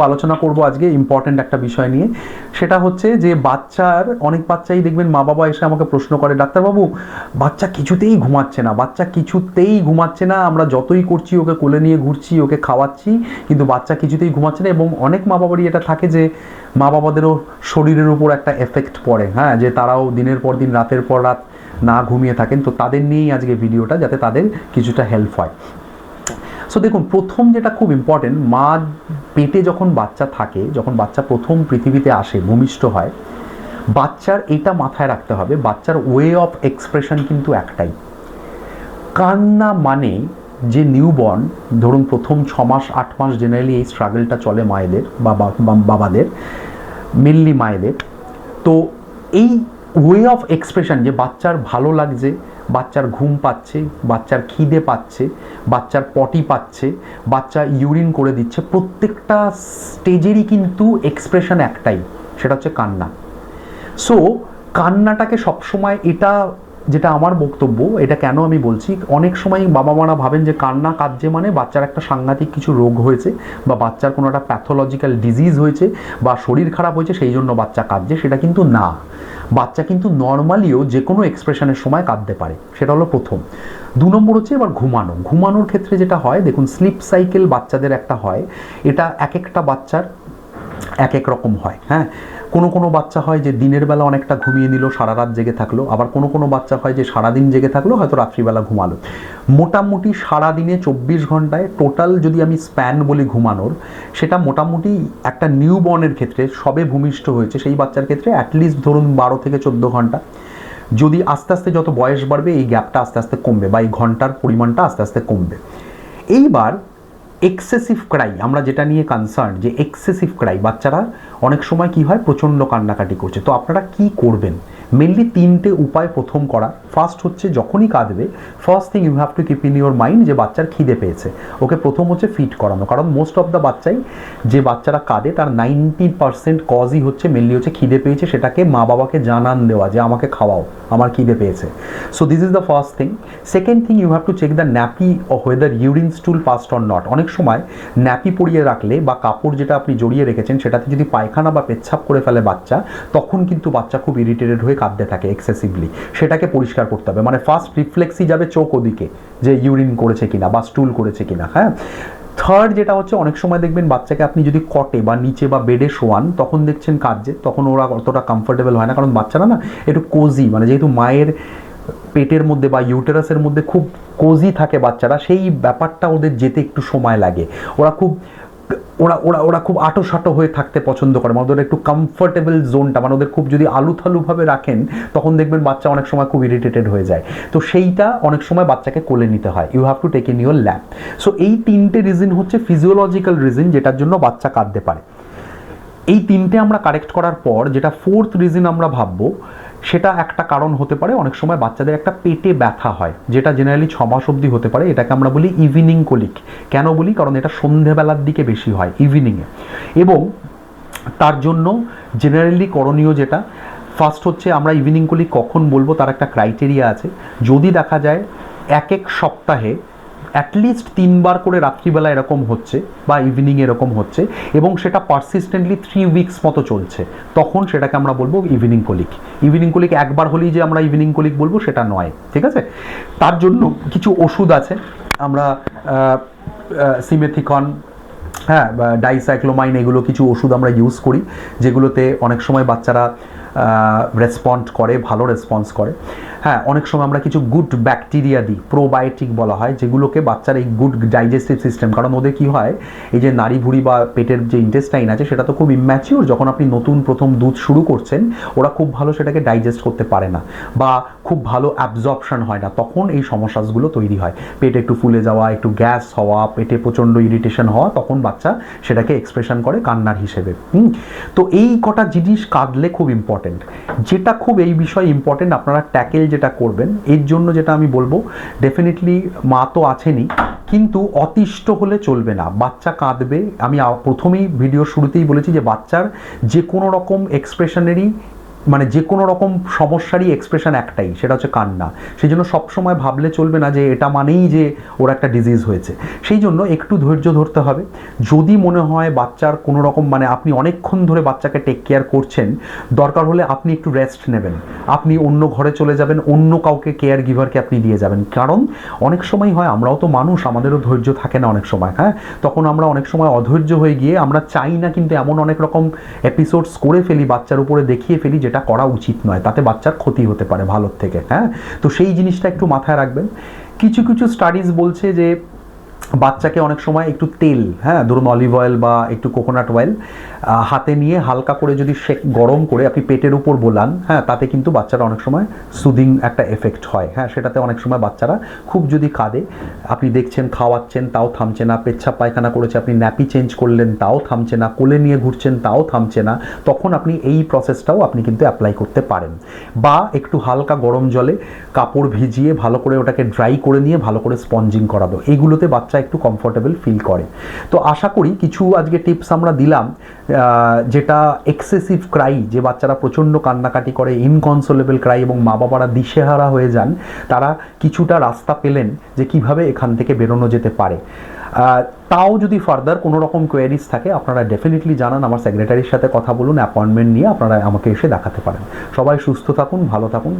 আলোচনা করব আজকে ইম্পর্ট্যান্ট একটা বিষয় নিয়ে। সেটা হচ্ছে যে বাচ্চার, অনেক বাচ্চাই দেখবেন মা বাবা এসে আমাকে প্রশ্ন করে, ডাক্তারবাবু, বাচ্চা কিছুতেই ঘুমাচ্ছে না, বাচ্চা কিছুতেই ঘুমাচ্ছে না, আমরা যতই করছি ওকে কোলে নিয়ে ঘুরছি, ওকে খাওয়াচ্ছি, কিন্তু বাচ্চা কিছুতেই ঘুমাচ্ছে না। এবং অনেক মা বাবারই এটা থাকে যে মা বাবাদেরও শরীরের উপর একটা এফেক্ট পড়ে হ্যাঁ? যে তারাও দিনের পর দিন, রাতের পর রাত না ঘুমিয়ে থাকেন। তো তাদের নিয়েই আজকে ভিডিওটা যাতে তাদের কিছুটা হেল্প হয়। সো দেখুন, প্রথম যেটা খুব ইম্পর্টেন্ট মা পেটে যখন বাচ্চা থাকে, যখন বাচ্চা প্রথম পৃথিবীতে আসে, ভূমিষ্ঠ হয়, বাচ্চার এটা মাথায় রাখতে হবে, বাচ্চার ওয়ে অফ এক্সপ্রেশন কিন্তু একটাই। কান্না মানে যে নিউবর্ন ধরুন প্রথম ছ মাস, আট মাস জেনারেলি এই স্ট্রাগলটা চলে মায়েদের বা বাবাদের মেনলি মায়েদের। তো এই ওয়ে অফ এক্সপ্রেশন যে বাচ্চার ভালো লাগছে বাচ্চার ঘুম পাচ্ছে, বাচ্চার খিদে পাচ্ছে, বাচ্চার পটি পাচ্ছে, বাচ্চা ইউরিন করে দিচ্ছে। প্রত্যেকটা স্টেজেরই কিন্তু এক্সপ্রেশন একটাই, সেটা হচ্ছে কান্না। সো কান্নাটাকে সবসময় এটা যেটা আমার বক্তব্য, এটা কেন আমি বলছি? অনেক সময় বাবা মারা ভাবেন যে কান্না কাঁদছে মানে বাচ্চার একটা সাংঘাতিক কিছু রোগ হয়েছে বা বাচ্চার কোনো একটা প্যাথোলজিক্যাল ডিজিজ হয়েছে বা শরীর খারাপ হয়েছে, সেই জন্য বাচ্চা কাঁদছে, সেটা কিন্তু না। বাচ্চা কিন্তু নর্মালিও যে কোনো এক্সপ্রেশনের সময় কাঁদতে পারে, সেটা হলো প্রথম। দু নম্বর হচ্ছে এবার ঘুমানো। ঘুমানোর ক্ষেত্রে যেটা হয়, দেখুন স্লিপ সাইকেল বাচ্চাদের একটা হয়, এটা এক একটা বাচ্চার এক এক রকম হয় হ্যাঁ? কোনো কোনো বাচ্চা হয় যে দিনের বেলা অনেকটা ঘুমিয়ে নিল, সারা রাত জেগে থাকল। আবার কোনো কোনো বাচ্চা হয় যে সারাদিন জেগে থাকল, হয়তো রাত্রিবেলা ঘুমালো। মোটামুটি সারাদিনে চব্বিশ ঘন্টায় টোটাল যদি আমি স্প্যান বলি ঘুমানোর, সেটা মোটামুটি একটা নিউ বর্নের ক্ষেত্রে সবে ভূমিষ্ঠ হয়েছে। সেই বাচ্চার ক্ষেত্রে অ্যাটলিস্ট ধরুন বারো থেকে চোদ্দ ঘণ্টা। যদি আস্তে আস্তে যত বয়স বাড়বে, এই গ্যাপটা আস্তে আস্তে কমবে বা এই ঘণ্টার পরিমাণটা আস্তে আস্তে কমবে। এইবার এক্সেসিভ ক্রাই আমরা যেটা নিয়ে কনসার্ন যে এক্সেসিভ ক্রাই বাচ্চারা অনেক সময় কি হয়, প্রচণ্ড কান্নাকাটি করছে। তো আপনারা কি করবেন? মেনলি তিনটে উপায় প্রথম করা। ফার্স্ট হচ্ছে যখনই কাঁদবে first thing you have to keep in your mind যে বাচ্চার খিদে পেয়েছে। ওকে প্রথম হচ্ছে ফিট করানো। কারণ মোস্ট অফ দ্য বাচ্চাই, যে বাচ্চারা কাঁদে, তার নাইনটি পার্সেন্ট কজই হচ্ছে মেনলি হচ্ছে খিদে পেয়েছে, সেটাকে মা বাবাকে জানান দেওয়া যে আমাকে খাওয়াও, আমার খিদে পেয়েছে। So this is the first thing second thing you have to check the nappy whether urine stool passed or not অনেক সময় ন্যাপি পরিয়ে রাখলে বা কাপড় যেটা আপনি জড়িয়ে রেখেছেন, সেটাতে যদি পায়খানা বা পেচ্ছাপ করে ফেলে বাচ্চা, তখন কিন্তু বাচ্চা খুব ইরিটেটেড হয়ে কাঁদতে থাকে এক্সেসিভলি সেটাকে পরিষ্কার করতে হবে। মানে ফার্স্ট রিফ্লেক্সই যাবে চোখ ওদিকে, যে ইউরিন করেছে কিনা বা স্টুল করেছে কিনা হ্যাঁ? থার্ড যেটা হচ্ছে, অনেক সময় দেখবেন বাচ্চাকে আপনি যদি কটে বা নিচে বা বেডে শোয়ান, তখন দেখছেন কাঁদছে, তখন ওরা অতটা কমফোর্টেবল হয় না। কারণ বাচ্চারা না একটু কোজি মানে যেহেতু মায়ের পেটের মধ্যে বা ইউটেরাসের মধ্যে খুব কোজি থাকে বাচ্চারা, সেই ব্যাপারটা ওদের যেতে একটু সময় লাগে। ওরা খুব ওরা ওরা ওরা খুব আটো সাটো হয়ে থাকতে পছন্দ করে। মানে ওদের একটু কমফোর্টেবল জোনটা মানে ওদের খুব যদি আলু থালুভাবে রাখেন, তখন দেখবেন বাচ্চা অনেক সময় খুব ইরিটেটেড হয়ে যায়। তো সেইটা অনেক সময় বাচ্চাকে কোলে নিতে হয়। You have to take in your lap so এই তিনটে রিজন হচ্ছে ফিজিওলজিক্যাল রিজন যেটার জন্য বাচ্চা কাঁদতে পারে। এই তিনটে আমরা কারেক্ট করার পর, যেটা ফোর্থ রিজন আমরা ভাববো সেটা একটা কারণ হতে পারে, অনেক সময় বাচ্চাদের একটা পেটে ব্যথা হয়, যেটা জেনারেলি ছ মাস অবধি হতে পারে, এটাকে আমরা বলি ইভিনিং কোলিক কেন বলি? কারণ এটা সন্ধেবেলার দিকে বেশি হয় ইভিনিংয়ে এবং তার জন্য জেনারেলি করণীয় যেটা ফার্স্ট হচ্ছে আমরা ইভিনিং কোলিক কখন বলব, তার একটা ক্রাইটেরিয়া আছে। যদি দেখা যায়, এক এক সপ্তাহে অ্যাটলিস্ট তিনবার করে রাত্রিবেলা এরকম হচ্ছে বা ইভিনিং এরকম হচ্ছে এবং সেটা পারসিস্টেন্টলি থ্রি উইকস মতো চলছে। তখন সেটাকে আমরা বলব ইভিনিং কোলিক ইভিনিং কোলিক একবার হলেই যে আমরা ইভিনিং কলিক বলব সেটা নয়, ঠিক আছে? তার জন্য কিছু ওষুধ আছে। আমরা সিমেথিকন হ্যাঁ ডাইসাইক্লোমাইন এগুলো কিছু ওষুধ আমরা ইউজ করি, যেগুলোতে অনেক সময় বাচ্চারা রেসপন্ড করে, ভালো রেসপন্স করে। হ্যাঁ অনেক সময় আমরা কিছু গুড ব্যাকটেরিয়া দিই প্রোবায়োটিক বলা হয়, যেগুলোকে বাচ্চার এই গুড ডাইজেস্টিভ সিস্টেম কারণ ওদের কী হয়, এই যে নাড়ি ভুড়ি বা পেটের যে ইন্টেস্টাইন আছে, সেটা তো খুব ইম্যাচিওর যখন আপনি নতুন প্রথম দুধ শুরু করছেন, ওরা খুব ভালো সেটাকে ডাইজেস্ট করতে পারে না, বা খুব ভালো অ্যাবজর্পশন হয় না, তখন এই সমস্যাগুলো তৈরি হয়। পেটে একটু ফুলে যাওয়া, একটু গ্যাস হওয়া, পেটে প্রচণ্ড ইরিটেশন হওয়া, তখন বাচ্চা সেটাকে এক্সপ্রেশন করে কান্নার হিসেবে তো এই কটা জিনিস কাঁদলে খুব ইম্পর্টেন্ট যেটা খুব এই বিষয়ে ইম্পর্টেন্ট আপনারা ট্যাকেল যেটা করবেন, এর জন্য যেটা আমি বলব ডেফিনেটলি মা তো আছেনই, কিন্তু অতিষ্ঠ হলে চলবে না। বাচ্চা কাঁদবে। আমি প্রথমেই ভিডিও শুরুতেই বলেছি যে বাচ্চার যে কোনো রকম এক্সপ্রেশনেরই মানে যে কোনো রকম সমস্যারই এক্সপ্রেশন একটাই, সেটা হচ্ছে কান্না। সেই জন্য সবসময় ভাবলে চলবে না যে এটা মানেই যে ওর একটা ডিজিজ হয়েছে। সেই জন্য একটু ধৈর্য ধরতে হবে। যদি মনে হয় বাচ্চার কোনো রকম মানে আপনি অনেকক্ষণ ধরে বাচ্চাকে টেক কেয়ার করছেন, দরকার হলে আপনি একটু রেস্ট নেবেন। আপনি অন্য ঘরে চলে যাবেন, অন্য কাউকে কেয়ার গিভারকে আপনি দিয়ে যাবেন। কারণ অনেক সময় হয়, আমরাও তো মানুষ, আমাদেরও ধৈর্য থাকে না অনেক সময় হ্যাঁ? তখন আমরা অনেক সময় অধৈর্য হয়ে গিয়ে আমরা চাই না কিন্তু এমন অনেক রকম এপিসোডস করে ফেলি, বাচ্চার উপরে দেখিয়ে ফেলি, যেটা করা উচিত নয়, তাতে বাচ্চার ক্ষতি হতে পারে ভালোর থেকে হ্যাঁ? তো সেই জিনিসটা একটু মাথায় রাখবেন। কিছু কিছু স্টাডিজ বলছে যে বাচ্চাকে অনেক সময় একটু তেল হ্যাঁ ধরুন অলিভ অয়েল বা একটু কোকোনাট অয়েল হাতে নিয়ে হালকা করে যদি সে গরম করে আপনি পেটের উপর বোলান হ্যাঁ তাতে কিন্তু বাচ্চারা অনেক সময় সুদিং একটা এফেক্ট হয় হ্যাঁ সেটাতে অনেক সময় বাচ্চারা খুব যদি কাঁদে, আপনি দেখছেন খাওয়াচ্ছেন, তাও থামছে না পেচ্ছাপ পায়খানা করেছে, আপনি ন্যাপি চেঞ্জ করলেন, তাও থামছে না, কোলে নিয়ে ঘুরছেন, তাও থামছে না, তখন আপনি এই প্রসেসটাও আপনি কিন্তু অ্যাপ্লাই করতে পারেন। বা একটু হালকা গরম জলে কাপড় ভিজিয়ে ভালো করে ওটাকে ড্রাই করে নিয়ে ভালো করে স্পঞ্জিং করাবো এইগুলোতে বাচ্চা একটু কমফোর্টেবল ফিল করে। তো আশা করি কিছু আজকে টিপস আমরা দিলাম যেটা এক্সেসিভ ক্রাই যে বাচ্চারা প্রচণ্ড কান্নাকাটি করে ইনকনসোলেবল ক্রাই এবং মা বাবারা দিশেহারা হয়ে যান, তারা কিছুটা রাস্তা পেলেন যে কীভাবে এখান থেকে বেরোনো যেতে পারে। তাও যদি ফার্দার কোনো রকম কোয়ারিজ থাকে, আপনারা ডেফিনেটলি জানান, আমার সেক্রেটারির সাথে কথা বলুন অ্যাপয়েন্টমেন্ট নিয়ে আপনারা আমাকে এসে দেখাতে পারেন। সবাই সুস্থ থাকুন, ভালো থাকুন।